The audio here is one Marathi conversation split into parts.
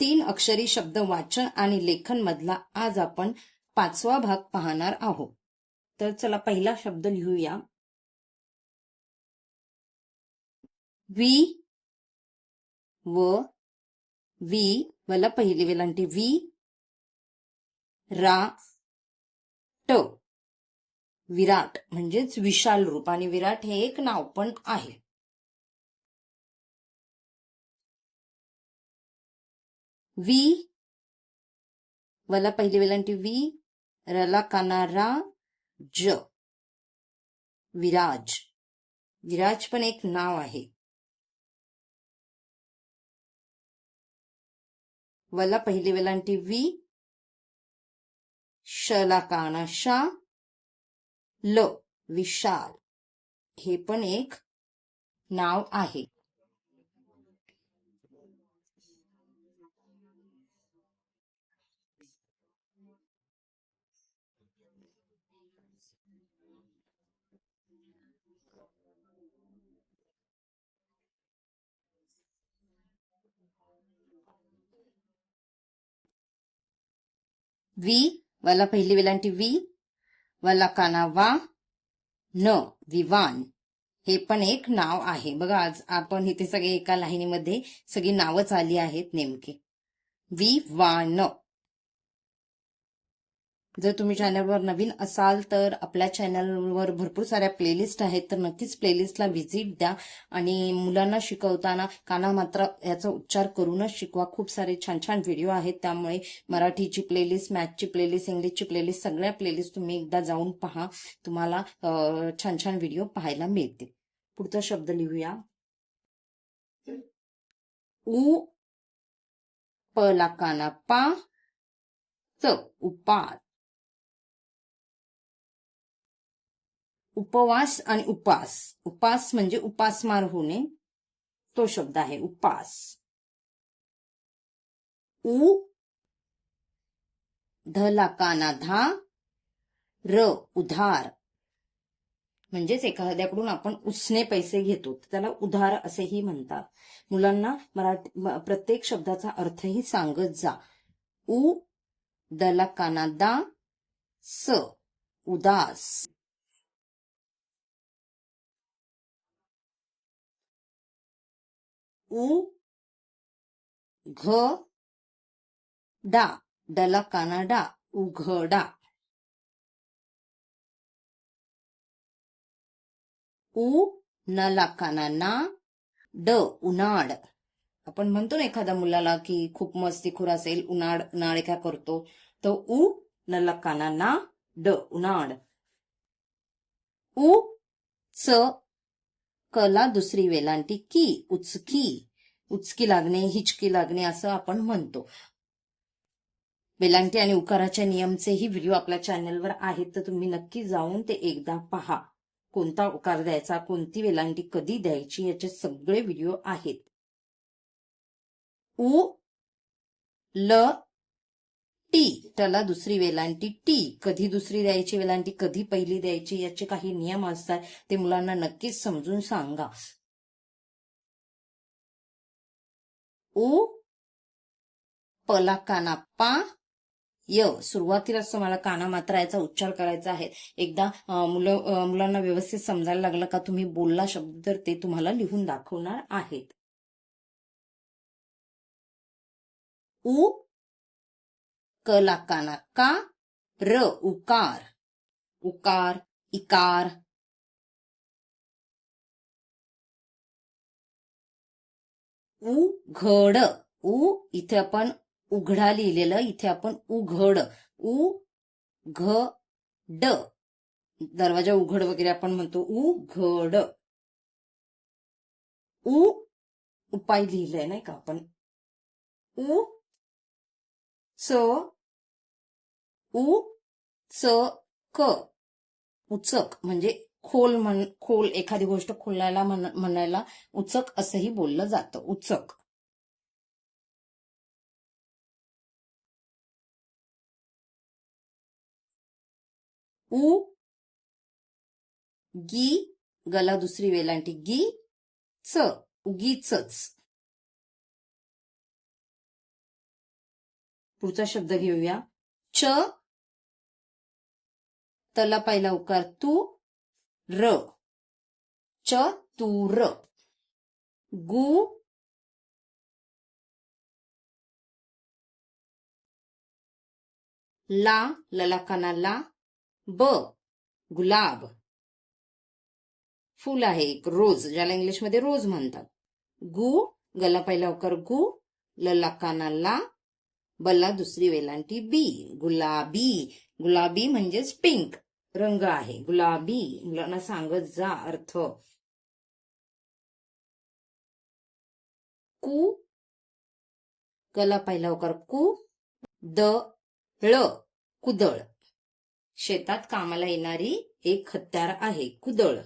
तीन अक्षरी शब्द वाचन आणि लेखन मधला आज आपण पाचवा भाग पाहणार आहोत. तर चला पहिला शब्द लिहूया. वी व वी मला पहिली वेलांटी वी रा ट विराट म्हणजेच विशाल रूप. आणि विराट हे एक नाव पण आहे. वी वला पहिली वेलांटी वी रला कानारा ज. विराज. विराज पण एक नाव आहे. वला पहिली वेलांटी वी शला कानाशा ल. विशाल. हे पण एक नाव आहे. वी वाला पहिली वेलांटी वी वाला काना वा न विवान. हे पण एक नाव आहे. बघा आज आपण इथे सगळे एका लाहिनीमध्ये सगळी नावच आली आहेत नेमके. वि वान जर तुम्ही चॅनलवर नवीन असाल तर आपल्या चॅनलवर भरपूर साऱ्या प्लेलिस्ट आहेत तर नक्कीच प्लेलिस्टला व्हिजिट द्या. आणि मुलांना शिकवताना काना मात्र याचा उच्चार करूनच शिकवा. खूप सारे छान छान व्हिडिओ आहेत. त्यामुळे मराठीची प्लेलिस्ट मॅथची प्लेलिस्ट इंग्लिशची प्लेलिस्ट सगळ्या प्लेलिस्ट तुम्ही एकदा जाऊन पहा. तुम्हाला छान छान व्हिडिओ पाहायला मिळतील. पुढचा शब्द लिहूया. उ पला काना पा च उपात उपवास आणि उपास. उपास म्हणजे उपासमार होणे. तो शब्द आहे उपास. उ धला काना धा र उधार. म्हणजेच एखाद्याकडून आपण उसने पैसे घेतो त्याला उधार असेही म्हणतात. मुलांना मराठी प्रत्येक शब्दाचा अर्थही सांगत जा. उ दला काना दा स उदास. उ घ डा डला कानाडा उघडा. उ नला कानाना ड उन्हाळ. आपण म्हणतो ना एखाद्या मुलाला की खूप मस्तीखोर असेल उन्हाळ उन्हाळ काय करतो? तर उ नला काना ड उन्हाळ. उ च कला दुसरी वेलांटी की उचकी. उचकी लागणे हिचकी लागणे असं आपण म्हणतो. वेलांटी आणि उकाराच्या नियमचेही व्हिडिओ आपल्या चॅनलवर आहेत तर तुम्ही नक्की जाऊन ते एकदा पहा. कोणता उकार द्यायचा कोणती वेलांटी कधी द्यायची याचे सगळे व्हिडिओ आहेत. उ ल टी टला दुसरी वेलांटी टी. कधी दुसरी द्यायची वेलांटी कधी पहिली द्यायची याचे काही नियम असतात ते मुलांना नक्कीच समजून सांगा. उ पला काना पा य. सुरुवातीलाच तुम्हाला काना मात्र याचा उच्चार करायचा आहे. एकदा मुलं मुलांना व्यवस्थित समजायला लागलं का तुम्ही बोलला शब्द तर ते तुम्हाला लिहून दाखवणार आहेत. उ कला काना का? र उकार. उकार इकार. उघड उ इथे आपण उघडा लिहिलेलं इथे आपण उघड. उ घ ड. दरवाजा उघड वगैरे आपण म्हणतो. उघड उ उपाय लिहिलंय नाही का आपण? उ स उ च क उचक म्हणजे खोल म्हण खोल एखादी गोष्ट खोलायला म्हणायला उचक असंही बोललं जातं. उचक. उ गी गला दुसरी वेलांटी. गी च उगीचच. पुढचा शब्द घेऊया. च तला पहिला उकार तू र. च तू र. गु. ला ललाकाना ला. ब गुलाब. फुल आहे एक रोज ज्याला इंग्लिशमध्ये रोज म्हणतात. गु गला पहिला उकार गु ललाकाना ला. बला दुसरी वेलांटी बी गुलाबी. गुलाबी म्हणजेच पिंक रंग आहे. गुलाबी मुलांना सांगत जा अर्थ. कु. कला पहिला होकार कु. द. ळ. कुदळ. शेतात कामाला येणारी एक हत्यार आहे. कुदळ.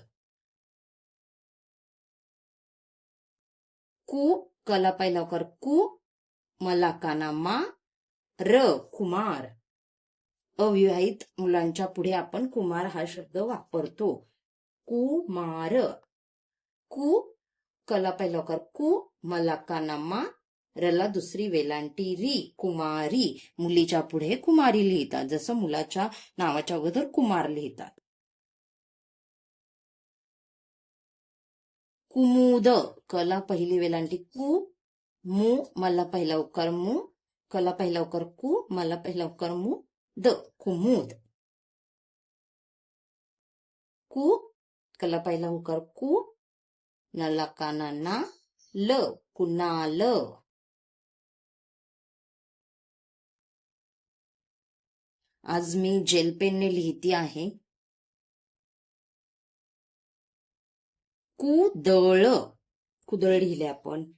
कु. कला पहिला होकार कु. मला काना मा र. कुमार. अविवाहित मुलांच्या पुढे आपण कुमार हा शब्द वापरतो. कुमार. कु कला पहिला कु मला काना रला दुसरी वेलांटी री कुमारी. मुलीच्या पुढे कुमारी लिहितात. जसं मुलाच्या नावाच्या अगोदर कुमार लिहितात. कुमुद. कला पहिली वेलांटी कु मु मला पहिला उकार मु कला पहिला उकार कु मला पहिला उकार मु द कुमुद. कु कला पहिला उकार कु. नला काना ना ल कुणाल. आज मी जेल पेनने लिहिती आहे. कुदळ. कुदळ लिहिले आपण.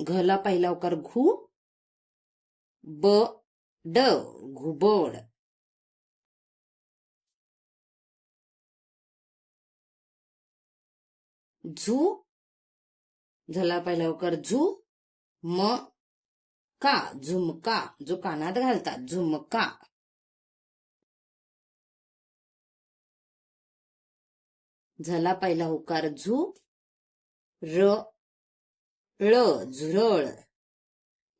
घला पहिला होकार घु. ब ड घुबड. झू झला पहिला उकार झू म का झुमका जो कानात घालतात झुमका. झला पहिला उकार झू र ळ झुरळ.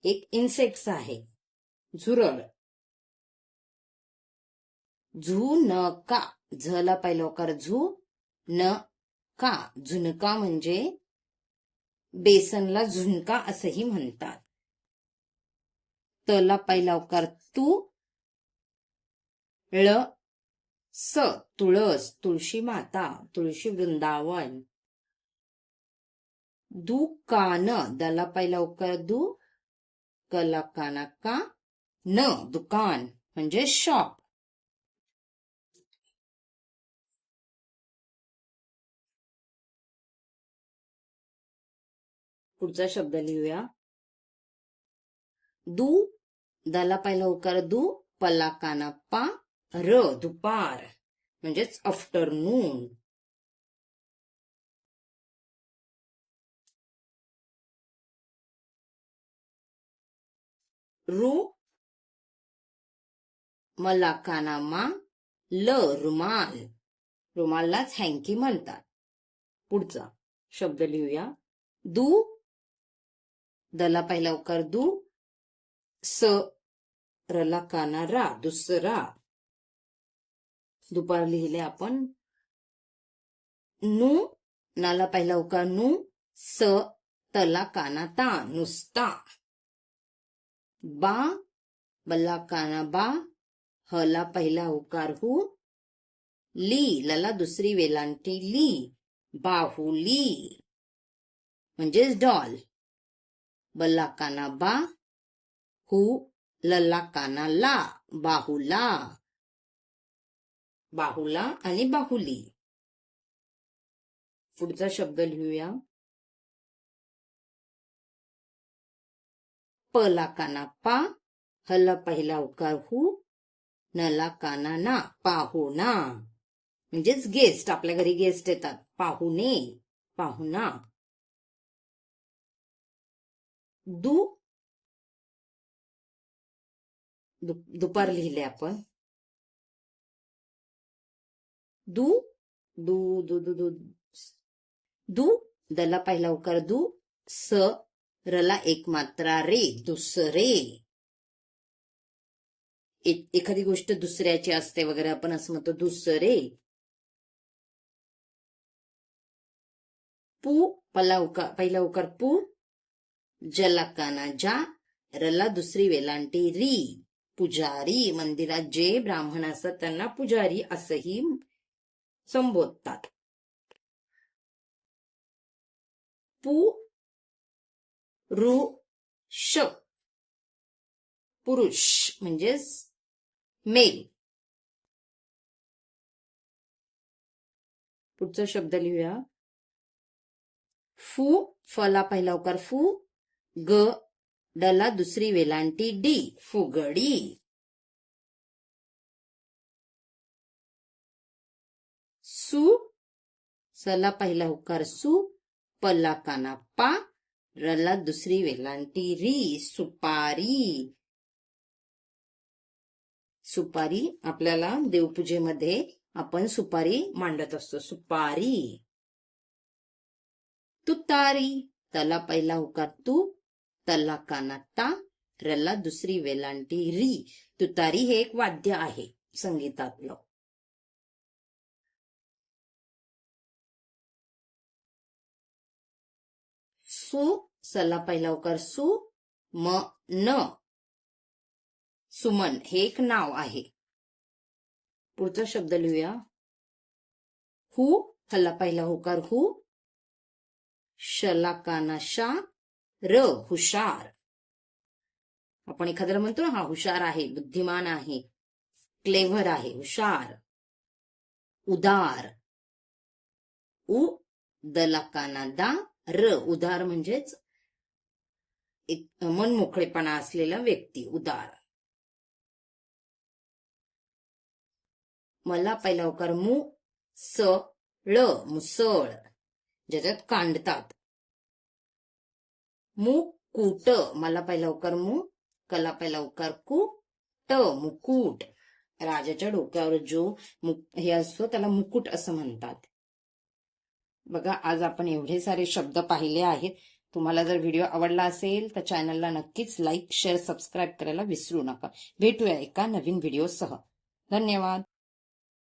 एक इन्सेक्ट आहे. झुरळ. झू न का. झला पहिला उकार झू. न का. झुणका म्हणजे बेसनला झुणका असंही म्हणतात. तला पहिला उकार तू. ळ स. तुळस. तुळशी माता. तुळशी वृंदावन. दु. कान. दला पहिला उकार दु. कला काना का. न दुकान म्हणजे शॉप पुढचा शब्द लिहूया. दू दाला पहिला उकार दु पला काना पा र दुपार म्हणजेच आफ्टरनून रू मला कानामा ल रुमाल. रुमाललाच हँकी म्हणतात. पुढचा शब्द लिहूया. दू. दला पहिला उकार दू. स. रला काना रा दुसरा. दुपार लिहिले आपण. नु. नाला पहिला उकार नु. स. तला काना ता नुसता. बा. बल्ला काना बा. हला पहिला उकार हु. ली लला दुसरी वेलांटी ली. बाहुली म्हणजेच डॉल. बल्ला काना बा. हु लल्ला काना ला. बाहुला बाहुला आणि बाहुली पुढचा शब्द लिहूया. पला काना पा. हला पहिला उकार हु. नला काना ना पाहुणा म्हणजेच गेस्ट आपल्या घरी गेस्ट येतात. पाहुणे पाहुणा. दु दु- दुपार लिहिले आपण. दु दु दु दु दु दु दला पहिला उकार दु स रला एक मात्रा रे दुसरे. एखादी गोष्ट दुसऱ्याची असते वगैरे आपण असं म्हणतो दुसरे. पू पहिला उकार पहिला उकार पू जलकाना जा रला दुसरी वेलांटी री. पुजारी मंदिरात जे ब्राह्मण असतात त्यांना पुजारी असंही संबोधतात. पु रु श पुरुष म्हणजेच मेल पुढचा शब्द लिहूया. फू फला पहिला उकार फू ग डला दुसरी वेलांटी डी फुगडी. सु सला पहिला उकार सु पला काना पा रला दुसरी वेलांटी री सुपारी. सुपारी आपल्याला देवपूजेमध्ये आपण सुपारी मांडत असतो. सुपारी. तुतारी. तला पहिला उकार तू तला कानात्ता रला दुसरी वेलांटी री. तुतारी हे एक वाद्य आहे संगीतातलं. सु सला पहिला उकार सु म न. सुमन हे एक नाव आहे. पुढचा शब्द लिहूया. हु हल्ला पहिला होकार हु. शलाकाना शा र हुशार. आपण एखाद्याला म्हणतो ना हा हुशार आहे बुद्धिमान आहे क्लेव्हर आहे हुशार. उदार. उ दलाकाना दा र उदार म्हणजेच एक मनमोकळेपणा असलेला व्यक्ती उदार. मला पहिला उकार मु स ळ मुसळ. ज्याच्यात कांडतात. मुकुट मला पहिला उकार मु कला पहिला उकार कु ट मुकुट. राजाच्या डोक्यावर जो मुक- हे असतो त्याला मुकुट असं म्हणतात. बघा आज आपण एवढे सारे शब्द पाहिले आहेत. तुम्हाला जर व्हिडिओ आवडला असेल तर चॅनलला नक्कीच लाईक शेअर सबस्क्राईब करायला विसरू नका. भेटूया एका नवीन व्हिडिओसह. धन्यवाद.